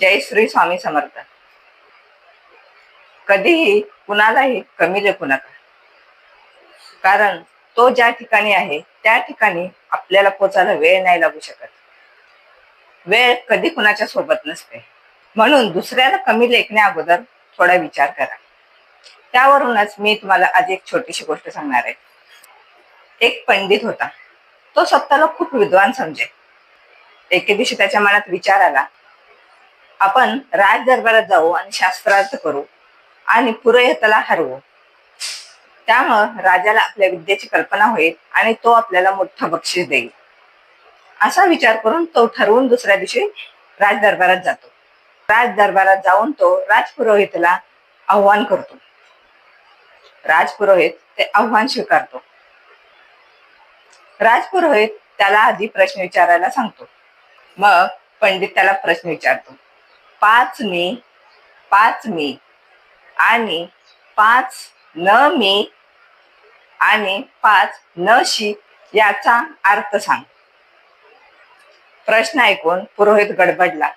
जय श्री स्वामी समर्थ. कधीही कुणालाही कमी लेखू नका. कारण तो ज्या ठिकाणी आहे त्या ठिकाणी आपल्याला पोचायला वेळ नाही लागू शकत. वेळ कधी कुणाच्या सोबत नसते. म्हणून दुसऱ्याला कमी लेखण्या अगोदर थोडा विचार करा. त्यावरूनच मी तुम्हाला आज एक छोटीशी गोष्ट सांगणार आहे. एक पंडित होता. तो स्वतःला खूप विद्वान समजे एके दिवशी त्याच्या मनात विचार आला आपण राज दरबारात जाऊ आणि शास्त्रार्थ करू आणि पुरोहिताला हरवू. त्यामुळं राजाला आपल्या विद्येची कल्पना होईल आणि तो आपल्याला मोठं बक्षीस देईल. असा विचार करून तो ठरवून दुसऱ्या दिवशी राज दरबारात जातो. राज दरबारात जाऊन तो राजपुरोहितला आव्हान करतो. राजपुरोहित ते आव्हान स्वीकारतो. राजपुरोहित त्याला आधी प्रश्न विचारायला सांगतो. मग पंडित त्याला प्रश्न विचारतो. पाच मी पाच मी आणि पाच न मी आणि पाच न शी याचा अर्थ सांग. प्रश्न ऐकून पुरोहित गडबडला.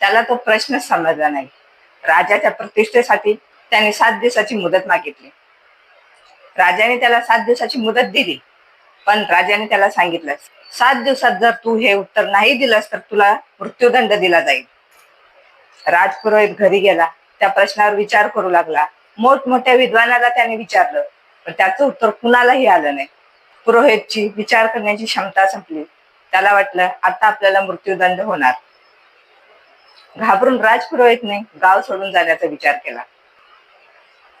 त्याला तो प्रश्न समजला नाही. राजाच्या प्रतिष्ठेसाठी त्याने सात दिवसाची मुदत मागितली. राजाने त्याला सात दिवसाची मुदत दिली. पण राजाने त्याला सांगितलं सात दिवसात जर तू हे उत्तर नाही दिलंस तर तुला मृत्यूदंड दिला जाईल. राजपुरोहित घरी गेला. त्या प्रश्नावर विचार करू लागला. मोठमोठ्या विद्वानाला त्याने विचारलं पण त्याचं उत्तर कुणालाही आलं नाही. पुरोहितची विचार करण्याची क्षमता संपली. त्याला वाटलं आता आपल्याला मृत्यूदंड होणार. घाबरून राजपुरोहितने गाव सोडून जाण्याचा विचार केला.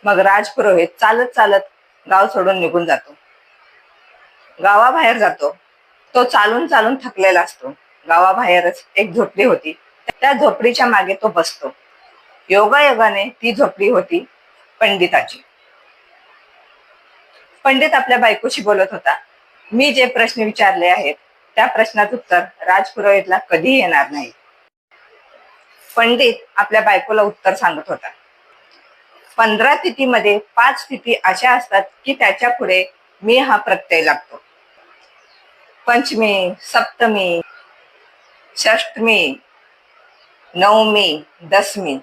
मग राजपुरोहित चालत चालत गाव सोडून निघून जातो. गावाबाहेर जातो. तो चालून चालून थकलेला असतो. गावाबाहेरच एक झोपडी होती. त्या झोपडीच्या मागे तो बसतो. योगायोगाने ती झोपडी होती पंडिताची. पंडित आपल्या बायकोशी बोलत होता मी जे प्रश्न विचारले आहेत त्या प्रश्नाचं उत्तर राजपुरोहितला कधी येणार नाही. पंडित आपल्या बायकोला उत्तर सांगत होता पंधरा तिथीमध्ये पाच तिथी अशा असतात की त्याच्या पुढे मी हा प्रत्यय लागतो. पंचमी सप्तमी षष्टमी नवमी दसमी.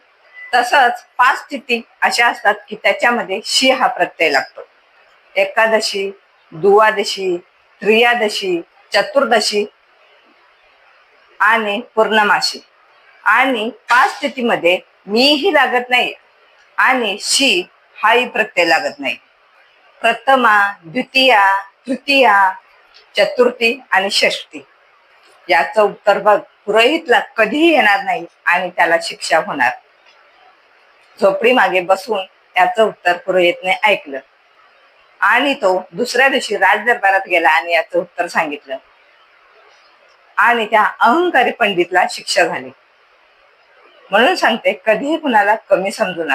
तसंच पाच तिथी अशा असतात की त्याच्यामध्ये शी हा प्रत्यय लागतो. एकादशी द्वादशी त्रियादशी चतुर्दशी आणि पूर्णमाशी. आणि पाच तिथीमध्ये मीही लागत नाही आणि शी हाही प्रत्यय लागत नाही. प्रथमा द्वितीया तृतीया चतुर्थी आणि षष्टी याचं उत्तर बघ. पुरोहितला कधीही येणार नाही आणि त्याला शिक्षा होणार. झोपडी मागे बसून त्याचं उत्तर पुरोहितने ऐकलं. आणि तो दुसऱ्या दिवशी राजदरबारात गेला आणि याचं उत्तर सांगितलं. आणि त्या अहंकारी पंडितला शिक्षा झाली. म्हणून सांगते कधीही कुणाला कमी समजू नका.